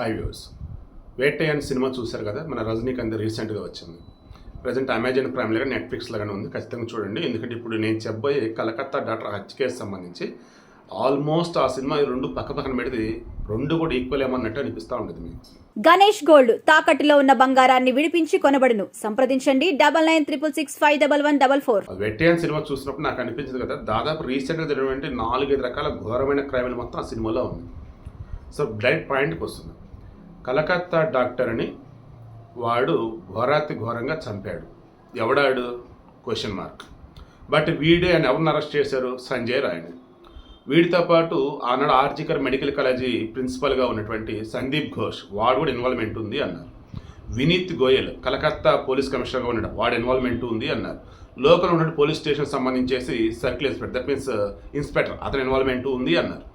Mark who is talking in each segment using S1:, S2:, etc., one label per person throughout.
S1: High views Vettaiyan cinema చూశారు కదా? మన రజనీకాంత్ రీసెంట్గా వచ్చింది. ప్రజెంట్ అమెజాన్ ప్రైమ్ లాగా నెట్ఫ్లిక్స్ లాగానే ఉంది. ఖచ్చితంగా చూడండి. ఎందుకంటే ఇప్పుడు నేను చెప్పబోయే కలకత్తా డాక్టర్ హత్య కేసు సంబంధించి ఆల్మోస్ట్ ఆ సినిమా రెండు పక్క పక్కన పెడితే రెండు కూడా ఈక్వల్ ఏమన్నట్టు అనిపిస్తూ ఉంటుంది మీకు.
S2: గణేష్ గోల్డ్ తాకట్టులో ఉన్న బంగారాన్ని విడిపించి కొనబడును. సంప్రదించండి. Double nine triple six five double one double four.
S1: Vettaiyan cinema చూసినప్పుడు నాకు అనిపించింది కదా? దాదాపు రీసెంట్గా జరిగినటువంటి నాలుగైదు రకాల ఘోరమైన క్రైమ్లు మొత్తం ఆ సినిమాలో ఉంది సో డైరెక్ట్ పాయింట్కి వస్తుంది కలకత్తా డాక్టర్ని వాడు ఘోరాతి ఘోరంగా చంపాడు. ఎవడాడు? క్వశ్చన్ మార్క్ బట్ వీడే అని ఎవరిని అరెస్ట్ చేశారు? సంజయ్ రాయని వీడితో పాటు ఆనాడు ఆర్జికర్ మెడికల్ కాలేజీ ప్రిన్సిపల్గా ఉన్నటువంటి సందీప్ ఘోష్ వాడు కూడా ఇన్వాల్వ్మెంట్ ఉంది అన్నారు. వినీత్ గోయల్ కలకత్తా పోలీస్ కమిషనర్గా ఉన్నాడు వాడు ఇన్వాల్వ్మెంట్ ఉంది అన్నారు. లోకల్ ఉన్న police station సంబంధించేసి circle inspector that means uh, inspector అతని ఇన్వాల్వ్మెంట్ ఉంది అన్నారు.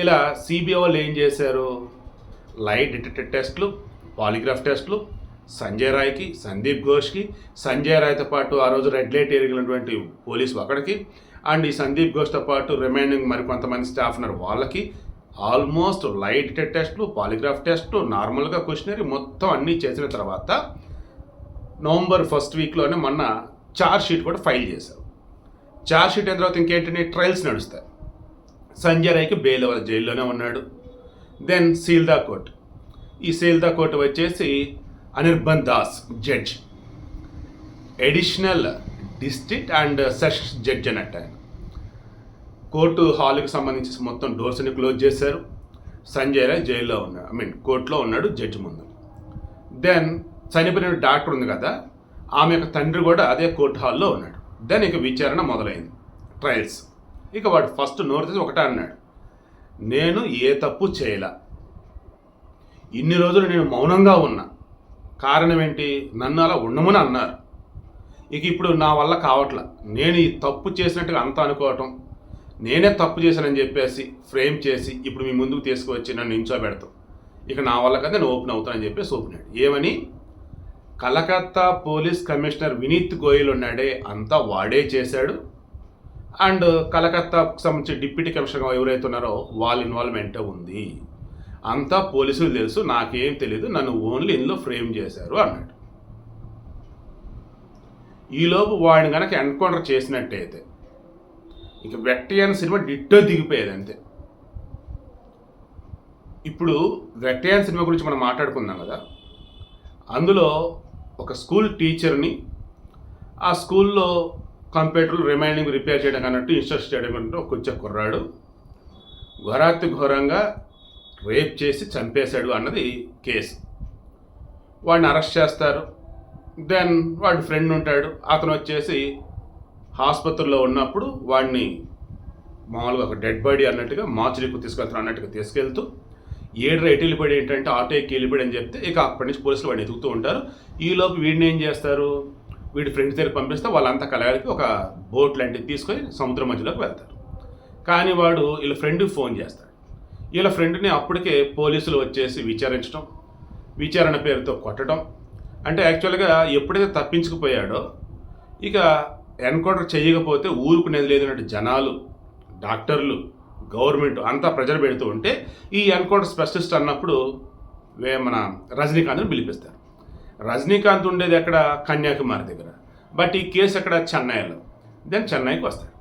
S1: ఇలా సిబిఐ వాళ్ళు ఏం చేశారు? లైట్ డిటెక్టర్ టెస్ట్లు పాలిగ్రాఫ్ టెస్ట్లు సంజయ్ రాయ్కి సందీప్ ఘోష్కి. సంజయ్ రాయ్తో పాటు ఆ రోజు రెడ్ లైట్ ఎరిగినటువంటి పోలీసు ఒకడికి అండ్ ఈ సందీప్ ఘోష్తో పాటు రిమైనింగ్ మరి కొంతమంది స్టాఫ్ ఉన్నారు వాళ్ళకి. ఆల్మోస్ట్ లైట్ డిటెక్ట్ టెస్ట్లు పాలిగ్రాఫ్ టెస్ట్లు నార్మల్గా క్వశ్చనరీ మొత్తం అన్నీ చేసిన తర్వాత నవంబర్ ఫస్ట్ వీక్లోనే మొన్న చార్జ్ షీట్ కూడా ఫైల్ చేశారు. చార్జ్ షీట్ అయిన తర్వాత ఇంకేంటంటే ట్రయల్స్ నడుస్తాయి. సంజయ్ రాయ్కి బెయిల్ జైల్లోనే ఉన్నాడు. దెన్ సీల్దా కోర్ట్ ఈ సీల్దా కోర్టు వచ్చేసి Anirban Das judge additional district and sessions judge అన్నట్టు ఆయన కోర్టు హాల్కి సంబంధించి మొత్తం డోర్స్ని క్లోజ్ చేశారు. సంజయ్ రాయ్ జైల్లో ఉన్నాడు ఐ మీన్ కోర్టులో ఉన్నాడు జడ్జి ముందు. దెన్ చనిపోయిన డాక్టర్ ఉంది కదా ఆమె యొక్క తండ్రి కూడా అదే కోర్టు హాల్లో ఉన్నాడు. దెన్ ఇక విచారణ మొదలైంది. ట్రయల్స్ ఇక వాడు ఫస్ట్ నోరు తీసి ఒకటే అన్నాడు. నేను ఏ తప్పు చేయలా. ఇన్ని రోజులు నేను మౌనంగా ఉన్నా. కారణం ఏంటి నన్ను అలా ఉండమని అన్నారు. ఇక ఇప్పుడు నా వల్ల కావట్ల. నేను ఈ తప్పు చేసినట్టుగా అంతా అనుకోవటం. నేనే తప్పు చేశానని చెప్పేసి ఫ్రేమ్ చేసి ఇప్పుడు మీ ముందుకు తీసుకువచ్చి నన్ను నించోబెడతాం ఇక నా వల్ల కదా నేను ఓపెన్ అవుతానని చెప్పేసి ఓపెన్ ఏమని? కలకత్తా పోలీస్ కమిషనర్ వినీత్ గోయల్ ఉన్నాడే అంతా వాడే చేశాడు. అండ్ కలకత్తాకు సంబంధించి డిప్యూటీ కమిషనర్గా ఎవరైతే ఉన్నారో వాళ్ళ ఇన్వాల్వ్మెంట్ ఉంది. అంతా పోలీసులు తెలుసు నాకేం తెలియదు నన్ను ఓన్లీ ఇందులో ఫ్రేమ్ చేశారు అన్నాడు. ఈలోపు వాడిని కనుక ఎన్కౌంటర్ చేసినట్టయితే ఇక వెట్టయన్ సినిమా డిట్టో దిగిపోయేది అంతే. ఇప్పుడు వెట్టయాన్ సినిమా గురించి మనం మాట్లాడుకుందాం కదా. అందులో ఒక స్కూల్ టీచర్ని ఆ స్కూల్లో కంప్యూటర్లు రిమైనింగ్ రిపేర్ చేయడం అన్నట్టు ఇన్స్ట్రక్ట్ చేయడం అంటే కొంచెం కుర్రాడు. ఘోరాతి ఘోరంగా రేప్ చేసి చంపేశాడు అన్నది కేసు. వాడిని అరెస్ట్ చేస్తారు. దెన్ వాడి ఫ్రెండ్ ఉంటాడు. అతను వచ్చేసి ఆసుపత్రిలో ఉన్నప్పుడు వాడిని మామూలుగా ఒక డెడ్ బాడీ అన్నట్టుగా మార్చురీకి తీసుకెళ్తాను అన్నట్టుగా తీసుకెళ్తూ ఏడు రైట్ వెళ్ళిపోయి ఏంటంటే ఆటో ఎక్కి వెళ్ళిపోయి అని చెప్తే ఇక అప్పటి నుంచి పోలీసులు వాడిని ఎదుగుతూ ఉంటారు. ఈలోపు వీడిని ఏం చేస్తారు? వీడి ఫ్రెండ్స్ దగ్గర పంపిస్తే వాళ్ళంతా కలగలిపి ఒక బోట్ లాంటిది తీసుకొని సముద్రం మధ్యలోకి వెళ్తారు. కానీ వాడు వీళ్ళ ఫ్రెండ్కి ఫోన్ చేస్తాడు. వీళ్ళ ఫ్రెండ్ని అప్పటికే పోలీసులు వచ్చేసి విచారించడం విచారణ పేరుతో కొట్టడం. అంటే యాక్చువల్గా ఎప్పుడైతే తప్పించుకుపోయాడో ఇక ఎన్కౌంటర్ చేయకపోతే ఊరుకునేది లేదన్నట్టు జనాలు డాక్టర్లు గవర్నమెంట్ అంతా ప్రజలు పెడుతూ ఉంటే ఈ ఎన్కౌంటర్ స్పెషలిస్ట్ అన్నప్పుడు వే మన రజనీకాంత్ని పిలిపిస్తారు. రజనీకాంత్ ఉండేది ఎక్కడ? కన్యాకుమారి దగ్గర. బట్ ఈ కేసు ఎక్కడ? చెన్నైలో. దెన్ చెన్నైకి వస్తాడు.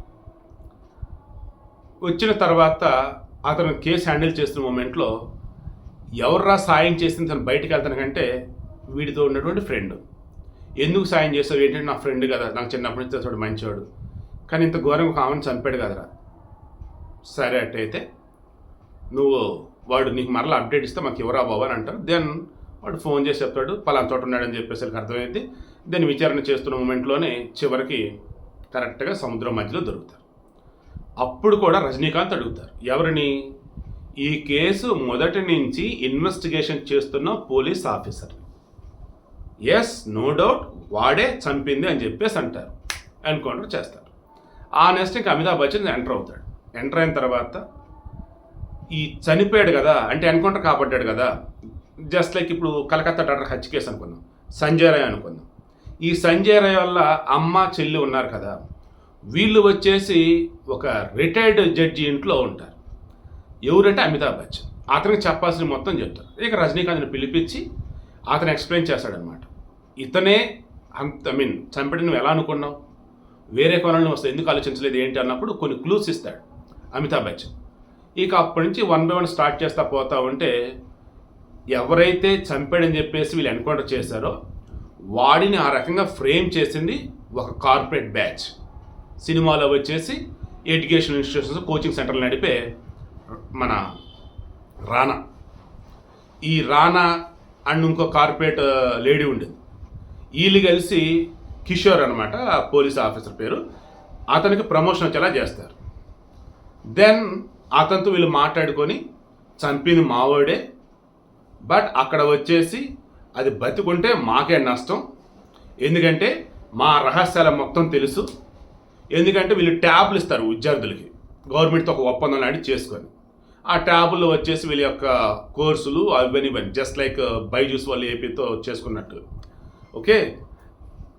S1: వచ్చిన తర్వాత అతను కేసు హ్యాండిల్ చేస్తున్న మూమెంట్లో ఎవర్రా సాయం చేసింది తను బయటకి వెళ్తాను కంటే వీడితో ఉన్నటువంటి ఫ్రెండ్ ఎందుకు సాయం చేస్తావు? ఏంటంటే నా ఫ్రెండ్ కదా. నాకు చిన్నప్పటి నుంచి అతడు మంచివాడు కానీ ఇంత ఘోరంగా ఒక ఆమెను చంపాడు కదరా. సరే అట్టయితే నువ్వు వాడు నీకు మరలా అప్డేట్ ఇస్తే మాకు ఎవరా బాబు అని అంటారు. దెన్ వాడు ఫోన్ చేసి చెప్తాడు పలానా చోట ఉన్నాడని చెప్పేసి అర్థమైంది. దీన్ని విచారణ చేస్తున్న మూమెంట్లోనే చివరికి కరెక్ట్గా సముద్రం మధ్యలో దొరుకుతారు. అప్పుడు కూడా రజనీకాంత్ అడుగుతారు ఎవరిని? ఈ కేసు మొదటి నుంచి ఇన్వెస్టిగేషన్ చేస్తున్న police officer. Yes no doubt వాడే చంపింది అని చెప్పేసి అంటారు. ఎన్కౌంటర్ చేస్తారు. ఆ నెక్స్ట్ ఇంకా అమితాబ్ బచ్చన్ ఎంటర్ అవుతాడు. ఎంటర్ అయిన తర్వాత ఈ చనిపోయాడు కదా అంటే ఎన్కౌంటర్ కాపాడ్డాడు కదా జస్ట్ లైక్ ఇప్పుడు కలకత్తా డాక్టర్ హత్య కేసు అనుకుందాం సంజయ్ రాయ్ అనుకుందాం. ఈ సంజయ్ రాయ్ వల్ల అమ్మ చెల్లి ఉన్నారు కదా వీళ్ళు వచ్చేసి ఒక రిటైర్డ్ జడ్జి ఇంట్లో ఉంటారు. ఎవరంటే అమితాబ్ బచ్చన్. అతనికి చెప్పాల్సిన మొత్తం చెప్తారు. ఇక రజనీకాంత్ని పిలిపించి అతను ఎక్స్ప్లెయిన్ చేస్తాడనమాట ఇతనే అంత ఐ మీన్ చంపడం నువ్వు ఎలా అనుకున్నావు? వేరే కోణంలో వస్తే ఎందుకు ఆలోచించలేదు ఏంటి అన్నప్పుడు కొన్ని క్లూస్ ఇస్తాడు అమితాబ్ బచ్చన్. ఇక అప్పటి నుంచి వన్ బై వన్ స్టార్ట్ చేస్తా పోతా ఉంటే ఎవరైతే చంపాడని చెప్పేసి వీళ్ళు ఎన్కౌంటర్ చేశారో వాడిని ఆ రకంగా ఫ్రేమ్ చేసింది ఒక కార్పొరేట్ బ్యాచ్. సినిమాలో వచ్చేసి ఎడ్యుకేషన్ ఇన్స్టిట్యూషన్స్ కోచింగ్ సెంటర్లు నడిపే మన రానా. ఈ రానా అండ్ ఇంకో కార్పొరేట్ లేడీ ఉండేది. వీళ్ళు కలిసి కిషోర్ అనమాట పోలీస్ ఆఫీసర్ పేరు. అతనికి ప్రమోషన్ వచ్చేలా చేస్తారు. దెన్ అతనితో వీళ్ళు మాట్లాడుకొని చంపింది మావోడే బట్ అక్కడ వచ్చేసి అది బతికుంటే మాకే నష్టం. ఎందుకంటే మా రహస్యాల మొత్తం తెలుసు. ఎందుకంటే వీళ్ళు ట్యాబ్లు ఇస్తారు విద్యార్థులకి. గవర్నమెంట్తో ఒక ఒప్పందం లాంటి చేసుకొని. ఆ ట్యాబ్లు వచ్చేసి వీళ్ళ యొక్క కోర్సులు అవన్నీ ఇవన్నీ జస్ట్ లైక్ uh, బైజూస్ వాళ్ళు ఏపీతో చేసుకున్నట్టు. ఓకే?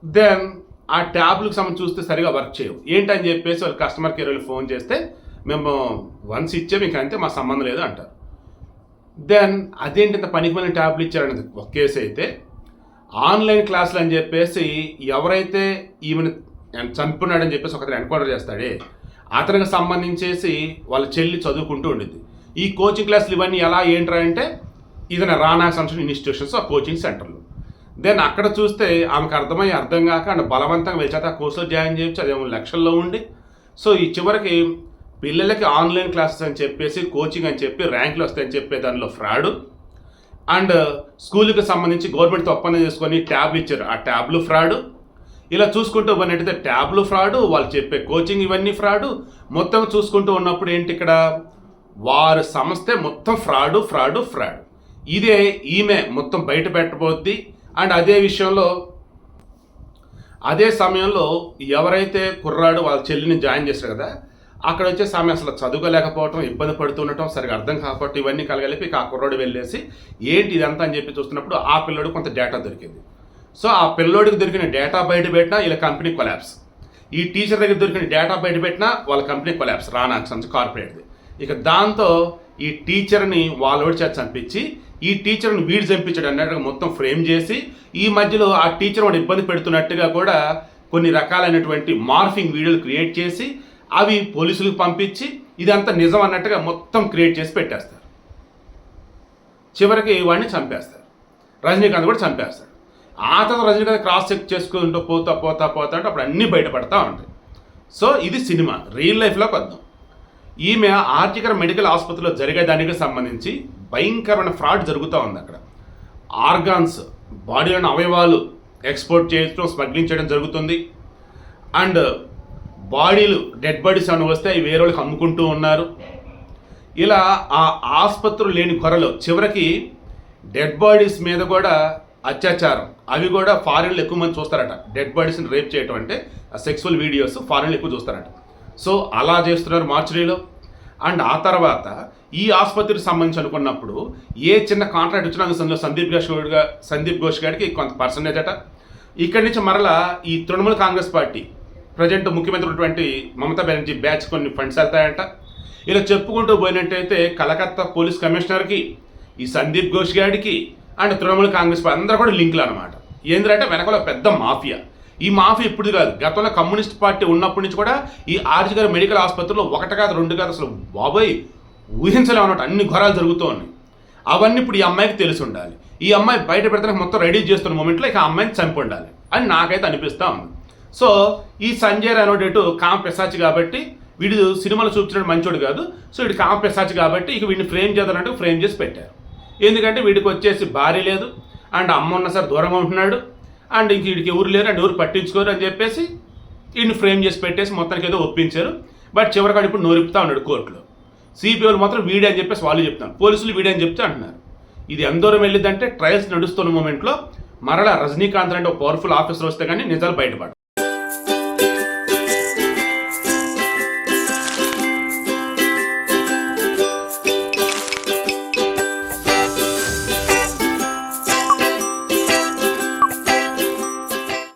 S1: దెన్ ఆ ట్యాబ్లకు సంబంధించి చూస్తే సరిగా వర్క్ చేయవు. ఏంటని చెప్పేసి వాళ్ళు కస్టమర్ కేర్ వాళ్ళు ఫోన్ చేస్తే మేము వన్స్ ఇచ్చాము ఇంకా అంతే మా సంబంధం లేదు అంటారు. దెన్ అదేంటి పనికి మళ్ళీ ట్యాబ్లు ఇచ్చారనేది? ఒక కేసు అయితే ఆన్లైన్ క్లాసులు అని చెప్పేసి ఎవరైతే ఈమెను చంపున్నాడని చెప్పేసి ఒకరు ఎన్కౌంటర్ చేస్తాడే అతనికి సంబంధించేసి వాళ్ళ చెల్లి చదువుకుంటూ ఉండింది ఈ కోచింగ్ క్లాసులు ఇవన్నీ ఎలా ఏంట్రా అంటే ఇదన రానా సంస్థ ఇన్స్టిట్యూషన్స్ ఆ కోచింగ్ సెంటర్లు. దెన్ అక్కడ చూస్తే ఆమెకు అర్థమై అర్థం కాక అండ్ బలవంతంగా వెళ్ళి ఆ కోర్సులో జాయిన్ చేయొచ్చు అదేమో లక్షల్లో ఉండి. సో ఈ చివరికి పిల్లలకి ఆన్లైన్ క్లాసెస్ అని చెప్పేసి కోచింగ్ అని చెప్పి ర్యాంకులు వస్తాయని చెప్పే దానిలో ఫ్రాడు అండ్ స్కూల్కి సంబంధించి గవర్నమెంట్తో ఒప్పందం చేసుకొని ట్యాబ్ ఇచ్చారు. ఆ ట్యాబ్లు ఫ్రాడ్ ఇలా చూసుకుంటూ పోయినట్టయితే ట్యాబ్లు ఫ్రాడు వాళ్ళు చెప్పే కోచింగ్ ఇవన్నీ ఫ్రాడు మొత్తం చూసుకుంటూ ఉన్నప్పుడు ఏంటి ఇక్కడ? వారి సంస్థే మొత్తం ఫ్రాడు ఫ్రాడ్ ఫ్రాడ్ ఇదే ఈమె మొత్తం బయట పెట్టబోద్ది. అండ్ అదే విషయంలో అదే సమయంలో ఎవరైతే కుర్రాడు వాళ్ళ చెల్లిని జాయిన్ చేశారు కదా అక్కడ వచ్చేసి ఆమె అసలు చదువుకోలేకపోవటం ఇబ్బంది పడుతుండటం సరిగా అర్థం కాకపోవటం ఇవన్నీ కలగలిపి ఇక ఆ కుర్రోడు వెళ్ళేసి ఏంటి ఇదంతా అని చెప్పి చూస్తున్నప్పుడు ఆ పిల్లోడు కొంత డేటా దొరికింది. సో ఆ పిల్లోడికి దొరికిన డేటా బయట పెట్టినా ఇలా కంపెనీ కొలాబ్స్ ఈ టీచర్ దగ్గర దొరికిన డేటా బయట పెట్టినా వాళ్ళ కంపెనీ కొలాబ్స్ రానాక్సన్స్ కార్పొరేట్ది ఇక దాంతో ఈ టీచర్ని వాళ్ళోడి చేత చంపించి ఈ టీచర్ని వీడు చంపించాడు అన్నట్టుగా మొత్తం ఫ్రేమ్ చేసి ఈ మధ్యలో ఆ టీచర్ వాడు ఇబ్బంది పెడుతున్నట్టుగా కూడా కొన్ని రకాలైనటువంటి మార్ఫింగ్ వీడియోలు క్రియేట్ చేసి అవి పోలీసులకు పంపించి ఇదంతా నిజం అన్నట్టుగా మొత్తం క్రియేట్ చేసి పెట్టేస్తారు. చివరికి వాడిని చంపేస్తారు. రజనీకాంత్ కూడా చంపేస్తారు. ఆ తర్వాత రజనీకాంత్ క్రాస్ చెక్ చేసుకుంటూ పోతా పోతా పోతా అంటే అప్పుడు అన్నీ బయటపడతా ఉంటాయి. సో ఇది సినిమా రియల్ లైఫ్లోకి వద్దాం. ఈమె ఆర్జికర్ మెడికల్ ఆసుపత్రిలో జరిగేదానికి సంబంధించి భయంకరమైన ఫ్రాడ్ జరుగుతూ ఉంది అక్కడ. ఆర్గాన్స్ బాడీలోని అవయవాలు ఎక్స్పోర్ట్ చేయడం స్మగ్లింగ్ చేయడం జరుగుతుంది. అండ్ బాడీలు డెడ్ బాడీస్ అని వస్తే అవి వేరే వాళ్ళకి అమ్ముకుంటూ ఉన్నారు. ఇలా ఆ ఆసుపత్రులు లేని కొరలో చివరికి డెడ్ బాడీస్ మీద కూడా అత్యాచారం. అవి కూడా ఫారెన్లు ఎక్కువ మంది చూస్తారట. డెడ్ బాడీస్ని రేప్ చేయటం అంటే ఆ సెక్సువల్ వీడియోస్ ఫారెన్లు ఎక్కువ చూస్తారట. సో అలా చేస్తున్నారు మార్చురీలో. అండ్ ఆ తర్వాత ఈ ఆసుపత్రికి సంబంధించి అనుకున్నప్పుడు ఏ చిన్న కాంట్రాక్ట్ వచ్చినా అందులో సందీప్ ఘోష్ సందీప్ ఘోష్ గారికి కొంత పర్సంటేజ్ అట. ఇక్కడి నుంచి మరలా ఈ తృణమూల కాంగ్రెస్ పార్టీ ప్రజెంట్ ముఖ్యమంత్రి ఉన్నటువంటి మమతా బెనర్జీ బ్యాచ్ కొన్ని ఫండ్స్ వెళ్తాయంట. ఇలా చెప్పుకుంటూ పోయినట్టయితే కలకత్తా పోలీస్ కమిషనర్కి ఈ సందీప్ ఘోష్ గారికి అండ్ తృణమూల కాంగ్రెస్ పార్టీ అందరూ కూడా లింకులు అనమాట ఏంటంటే వెనకాల పెద్ద మాఫియా. ఈ మాఫియా ఇప్పుడు కాదు గతంలో కమ్యూనిస్ట్ పార్టీ ఉన్నప్పటి నుంచి కూడా ఈ ఆర్జీ మెడికల్ ఆసుపత్రిలో ఒకటి కాదు రెండు కాదు అసలు బాబోయ్! ఊహించలేము అన్ని ఘోరాలు జరుగుతూ ఉన్నాయి అవన్నీ ఇప్పుడు ఈ అమ్మాయికి తెలిసి ఉండాలి. ఈ అమ్మాయి బయట పెడతానికి మొత్తం రెడీ చేస్తున్న మూమెంట్లో ఇక ఆ అమ్మాయిని చంపి ఉండాలి అని నాకైతే అనిపిస్తూ ఉంది. సో ఈ సంజయ్ రానోడేటు కామ పెసాచి కాబట్టి వీడు సినిమాలు చూపించడం మంచోడు కాదు. సో వీడు కామ పెసాచి కాబట్టి ఇక వీడిని ఫ్రేమ్ చేద్దానంటే ఫ్రేమ్ చేసి పెట్టారు. ఎందుకంటే వీడికి వచ్చేసి భార్య లేదు. అండ్ అమ్మ ఉన్న సార్ దూరంగా ఉంటున్నాడు. అండ్ ఇంక వీడికి ఎవరు లేరు. అండ్ ఎవరు పట్టించుకోరు అని చెప్పేసి వీడిని ఫ్రేమ్ చేసి పెట్టేసి మొత్తానికి ఏదో ఒప్పించారు. బట్ చివరికాడు ఇప్పుడు నోరిపుతా ఉన్నాడు కోర్టులో. సిపిఓలు మాత్రం వీడే అని చెప్పేసి వాళ్ళు చెప్తాను పోలీసులు వీడే అని చెప్తే అంటున్నారు. ఇది ఎంత వెళ్ళిందంటే ట్రయల్స్ నడుస్తున్న మూమెంట్లో మరలా రజనీకాంత్ అంటే ఒక పవర్ఫుల్ ఆఫీసర్ వస్తే కానీ నిజాలు బయటపడ